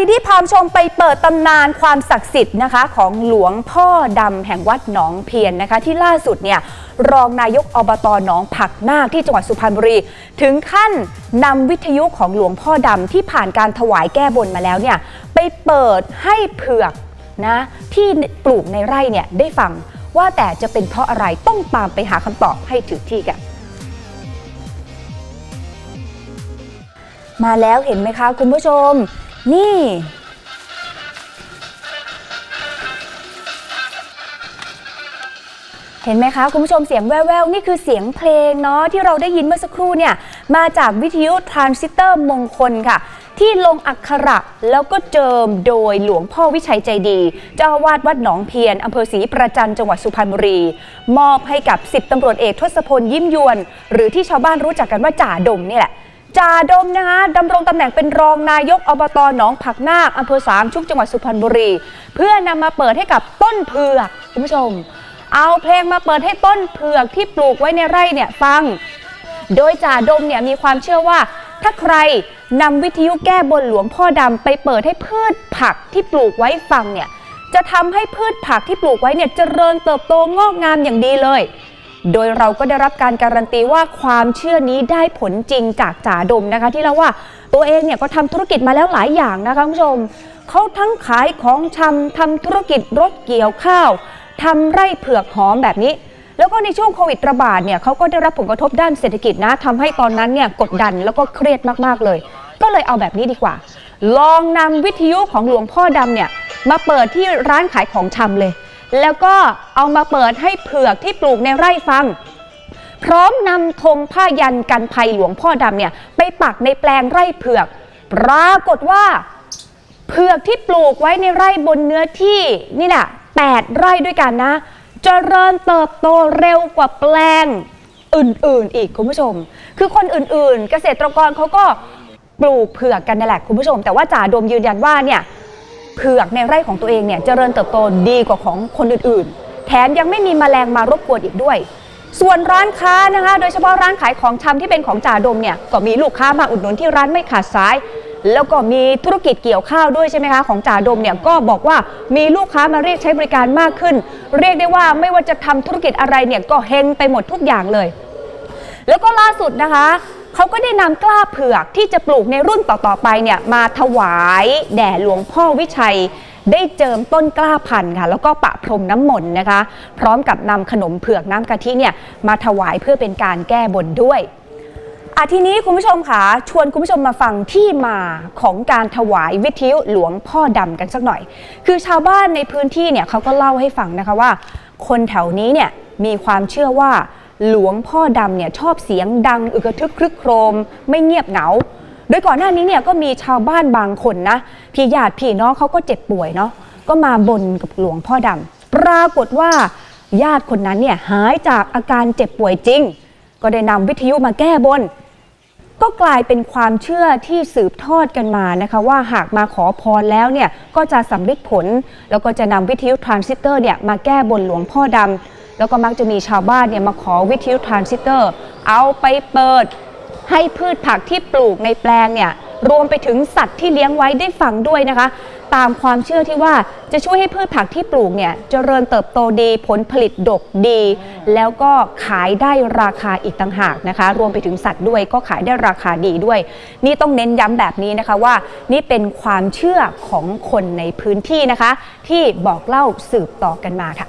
ดีดีพามชมไปเปิดตำนานความศักดิ์สิทธิ์นะคะ ของหลวงพ่อดำแห่งวัดหนองเพียนนะคะ ที่ล่าสุดเนี่ยรองนายกอบตหนองผักนาคที่จังหวัดสุพรรณบุรี ถึงขั้นนำวิทยุของหลวงพ่อดำที่ผ่านการถวายแก้บนมาแล้วเนี่ยไปเปิดให้เผือกนะที่ปลูกในไร่เนี่ยได้ฟังว่าแต่จะเป็นเพราะอะไรต้องตามไปหาคำตอบให้ถึงที่กันมาแล้วเห็นไหมคะคุณผู้ชม นี่ เห็นไหมคะ คุณผู้ชมเสียงแว่วๆ นี่คือเสียงเพลงเนาะที่เราได้ยินเมื่อสักครู่เนี่ย มาจากวิทยุทรานซิสเตอร์มงคลค่ะ ที่ลงอักขระแล้วก็เจิมโดยหลวงพ่อวิชัยใจดี เจ้าวาสวัดหนองเพียนอำเภอศรีประจันจังหวัดสุพรรณบุรี มอบให้กับ10ตำรวจเอกทศพลยิ้มยวน หรือที่ชาวบ้านรู้จักกันว่าจ่าดมนี่แหละ จ่าดมนะคะดำรงตำแหน่งเป็นรองนายกอบตหนองผักนาคอำเภอสามชุกจังหวัดสุพรรณบุรี เพื่อนำมาเปิดให้กับต้นเผือกคุณผู้ชม เอาเพลงมาเปิดให้ต้นเผือกที่ปลูกไว้ในไร่เนี่ยฟัง โดยจ่าดมเนี่ยมีความเชื่อว่า ถ้าใครนำวิทยุแก้บนหลวงพ่อดำไปเปิดให้พืชผักที่ปลูกไว้ฟังเนี่ยจะทำให้พืชผักที่ปลูกไว้เนี่ยเจริญเติบโตงอกงามอย่างดีเลย โดยเราก็ได้รับการการันตีว่าความเชื่อนี้ได้ผลจริงจากจ่าดมนะคะ ที่เล่าว่าตัวเองเนี่ยก็ทำธุรกิจมาแล้วหลายอย่างนะคะคุณผู้ชมเขาทั้งขายของชำทำธุรกิจรถเกี่ยวข้าวทำไร่เผือกหอมแบบนี้ แล้วก็ในช่วงโควิดระบาดเนี่ยเขาก็ได้รับผลกระทบด้านเศรษฐกิจนะทำให้ตอนนั้นเนี่ยกดดันแล้วก็เครียดมากๆเลย ก็เลยเอาแบบนี้ดีกว่า ลองนำวิทยุของหลวงพ่อดำเนี่ยมาเปิดที่ร้านขายของชำเลย แล้วก็เอามาเปิดให้เผือกที่ปลูกในไร่ฟัง พร้อมนำธงผ้ายันกันภัยหลวงพ่อดำเนี่ยไปปักในแปลงไร่เผือก ปรากฏว่า เผือกที่ปลูกไว้ในไร่บนเนื้อที่นี่แหละ8ไร่ด้วยกันนะเจริญเติบโตเร็วกว่าแปลงอื่นๆ อีกคุณผู้ชม คือคนอื่นๆ เกษตรกรเขาก็ปลูกเผือกกันนั่นแหละคุณผู้ชม แต่ว่าจ่าดมยืนยันว่าเนี่ย เผือกในไร่ของตัวเองเนี่ยเจริญเติบโตดีกว่าของคนอื่นๆ แถมยังไม่มีแมลงมารบกวนอีกด้วย ส่วนร้านค้านะคะ โดยเฉพาะร้านขายของชำที่เป็นของจ่าดมเนี่ยก็มีลูกค้ามาอุดหนุนที่ร้านไม่ขาดสาย แล้วก็มีธุรกิจเกี่ยวข้าวด้วยใช่ไหมคะของจ่าดมเนี่ยก็บอกว่ามีลูกค้ามาเรียกใช้บริการมากขึ้น เรียกได้ว่าไม่ว่าจะทำธุรกิจอะไรเนี่ยก็เฮงไปหมดทุกอย่างเลยแล้วก็ล่าสุดนะคะ เขาก็ได้นำกล้าเผือกที่จะปลูกในรุ่นต่อๆไปเนี่ยมาถวายแด่หลวงพ่อวิชัย ได้เจิมต้นกล้าพันธุ์ค่ะ แล้วก็ปะพรมน้ำมนต์นะคะ พร้อมกับนำขนมเผือกน้ำกะทิเนี่ยมาถวายเพื่อเป็นการแก้บนด้วยอะทีนี้คุณผู้ชมค่ะชวนคุณผู้ชมมาฟังที่มาของการถวายวิทยุหลวงพ่อดำกันสักหน่อย คือชาวบ้านในพื้นที่เนี่ยเขาก็เล่าให้ฟังนะคะว่า คนแถวนี้เนี่ยมีความเชื่อว่า หลวงพ่อดำเนี่ยชอบเสียงดังอึกทึกครึกโครม ไม่เงียบเหงา โดยก่อนหน้านี้เนี่ยก็มีชาวบ้านบางคนนะพี่ญาติพี่น้องเขาก็เจ็บป่วยเนาะก็มาบ่นกับหลวงพ่อดำปรากฏว่าญาติคนนั้นเนี่ยหายจากอาการเจ็บป่วยจริง ก็ได้นำวิทยุมาแก้บน ก็กลายเป็นความเชื่อที่สืบทอดกันมานะคะ ว่าหากมาขอพรแล้วเนี่ยก็จะสำเร็จผล แล้วก็จะนำวิทยุทรานซิสเตอร์เนี่ยมาแก้บนหลวงพ่อดำ แล้วก็มักจะมีชาวบ้านเนี่ยมาขอวิทยุทรานซิสเตอร์ เอาไปเปิดให้พืชผักที่ปลูกในแปลงเนี่ยรวมไปถึงสัตว์ที่เลี้ยงไว้ได้ฟังด้วยนะคะ ตามความเชื่อที่ว่าจะช่วยให้พืชผักที่ปลูกเนี่ยเจริญเติบโตดีผลผลิตดกดี แล้วก็ขายได้ราคาอีกต่างหากนะคะ รวมไปถึงสัตว์ด้วยก็ขายได้ราคาดีด้วย นี่ต้องเน้นย้ำแบบนี้นะคะว่า นี่เป็นความเชื่อของคนในพื้นที่นะคะ ที่บอกเล่าสืบต่อกันมาค่ะ